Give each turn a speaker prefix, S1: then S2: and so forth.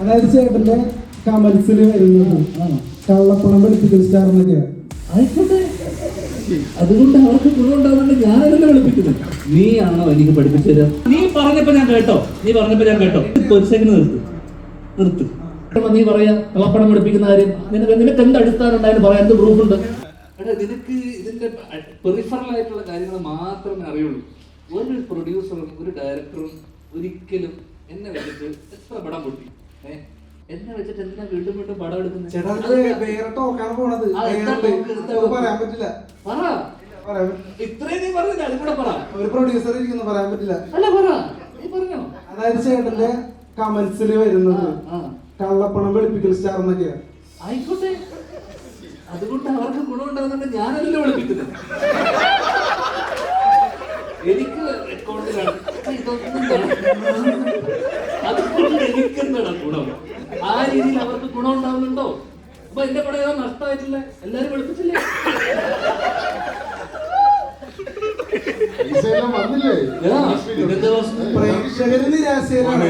S1: അതായത് ചേട്ടന്റെ കമൽസിൽ വരുന്നത്.
S2: ആ.
S1: കള്ളപ്പണം വെളുപ്പിക്കൽ സ്റ്റാർ എന്നൊക്കെയാ
S2: ആയിക്കോട്ടെ. അതുകൊണ്ട് അവർക്ക് ഗുണമുണ്ടാവുന്നുണ്ട് ഞാനതല്ലേ നീ നീയാണോ എനിക്ക് പഠിപ്പിച്ചത്? നീ പറഞ്ഞപ്പോ ഞാൻ കേട്ടോ. നീ പറഞ്ഞപ്പോ ഞാൻ കേട്ടോ. ഒരു സെക്കൻഡ് നിർത്ത്. നിർത്ത്. നീ പറയാ കള്ളപ്പണം പഠിപ്പിക്കുന്ന കാര്യം. നിനക്ക് നിനക്ക് എന്ത് അടിസ്ഥാനം ഉണ്ടായാലും പറയാൻ എന്ത് പ്രൂഫ് ഉണ്ട്? നിനക്ക് ഇതിന്റെ പെറിഫറൽ ആയിട്ടുള്ള കാര്യങ്ങൾ മാത്രമേ അറിയുള്ളൂ. ഒരു പ്രൊഡ്യൂസറും ഒരു ഡയറക്ടറും ഒരിക്കലും എന്നെ വെച്ചിട്ട് എത്ര പടം പൊട്ടി? എന്നെ വെച്ചിട്ട് എന്തിനാ വീണ്ടും വീണ്ടും പടം എടുക്കുന്നത്
S1: ചേട്ടാ വേറെ ടോക്കാണ് പോണത്? പറയാൻ പറ്റില്ല.
S2: പറ.
S1: പറയാൻ പറ്റില്ല.
S2: ഇത്രയും നീ പറഞ്ഞില്ല? അതും കൂടെ പറ.
S1: ഒരു പ്രൊഡ്യൂസർ ഇരിക്കുന്നു പറയാൻ പറ്റില്ല.
S2: അല്ല പറ. നീ പറഞ്ഞോ.
S1: അതായത് ചേട്ടന്റെ കമൽസിൽ വരുന്നത്. കള്ളപ്പണം വെളുപ്പിക്കൽ സ്റ്റാർ എന്നൊക്കെയാ.
S2: ആയിക്കോട്ടെ. അതുകൊണ്ട് അവർക്ക് ഗുണമുണ്ടാകുന്നുണ്ട് ഞാനല്ല വിളിപ്പിക്കുന്നത്. എനിക്ക് അക്കൗണ്ടിലാണ് ഇതൊന്നും ഗുണം. ആ രീതിയിൽ അവർക്ക് ഗുണം ഉണ്ടാവുന്നുണ്ടോ? അപ്പൊ എന്റെ പടം ഏതോ നഷ്ടമായിട്ടില്ല എല്ലാരും വെളുപ്പിച്ചില്ലേ?
S1: പ്രേക്ഷകര് നിരാശയിലാണ്.